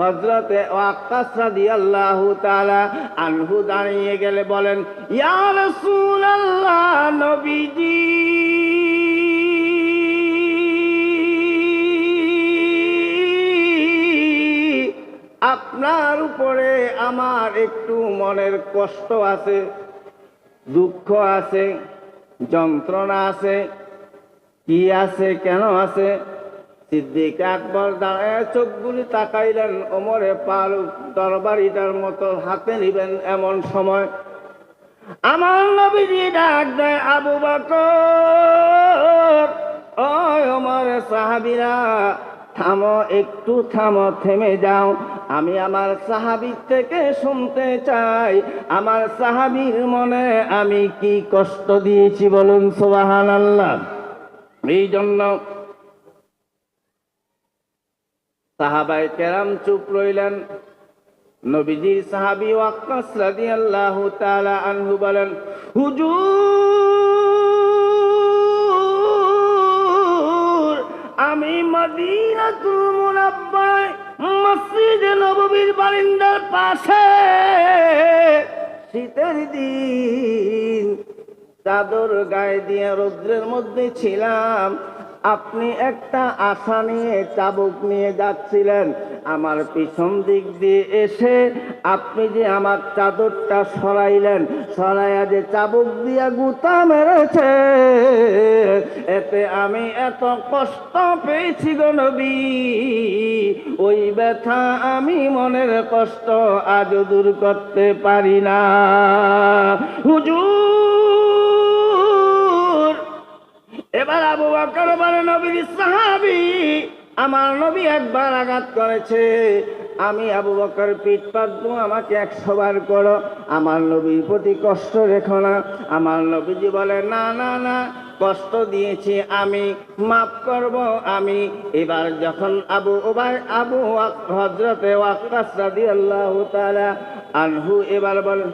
হজরতে ওয়াক্কাস রাদিয়াল্লাহু তাআলা আনহু দাঁড়িয়ে গেলে বলেন, ইয়া রাসূলুল্লাহ, নবীজি! আপনার উপরে আমার একটু মনের কষ্ট আছে, দুঃখ আছে, যন্ত্রণা আছে, কি আছে, কেন আছে? সিদ্দিক আকবর দাঁড়ায় চোখগুলি তাকাইলেন ওমরে ফারুক তরবারিটার মতো হাতে নিবেন এমন সময়। আমার নবীজি ডাক দেয়, আবু বকর ওমর সাহাবীরা, থামো, একটু থামো, থেমে যাও। আমি আমার সাহাবীর থেকে শুনতে চাই। আমার সাহাবির মনে আমি কি কষ্ট দিয়েছি বলুন সোবাহান আল্লাহ এই জন্য সাহাবাই কেরাম চুপ রইলেন। নবীজির সাহাবি ওয়াক্কাস রাদিয়াল্লাহু তাআলা আনহু বলেন, হুজুর, আমি মদিনাতুল মুনাব্বায় মসজিদে নববীর বারিন্দার পাশে শীতের দিন চাদর গায়ে দিয়ে রৌদ্রের মধ্যে ছিলাম। আপনি একটা আশা নিয়ে চাবুক নিয়ে যাচ্ছিলেন। আমার পিছন দিক দিয়ে এসে আপনি যে আমার চাদরটা সরাইলেন, সরাইয়া যে চাবুক দিয়া গুতা মেরেছে, এতে আমি এত কষ্ট পেয়েছি গো নবী। ওই ব্যথা আমি মনের কষ্ট আজও দূর করতে পারি না। হুজুর! এবার আবু বকর বলে নবীর সাহাবি, আমার নবী একবার আঘাত করেছে। আমি আবু বকর পিঠ পাতবো আমাকে একশো বার করো। আমার নবীর প্রতি কষ্ট রেখো না। আমার নবীজি বলে, না না না, কষ্ট দিয়েছি আমি, মাফ করব আমি। এবার যখন আবু ওবাই আবু হজরতে ওয়াক্কাস রাদিয়াল্লাহু তাআলা আনহু এবার বলেন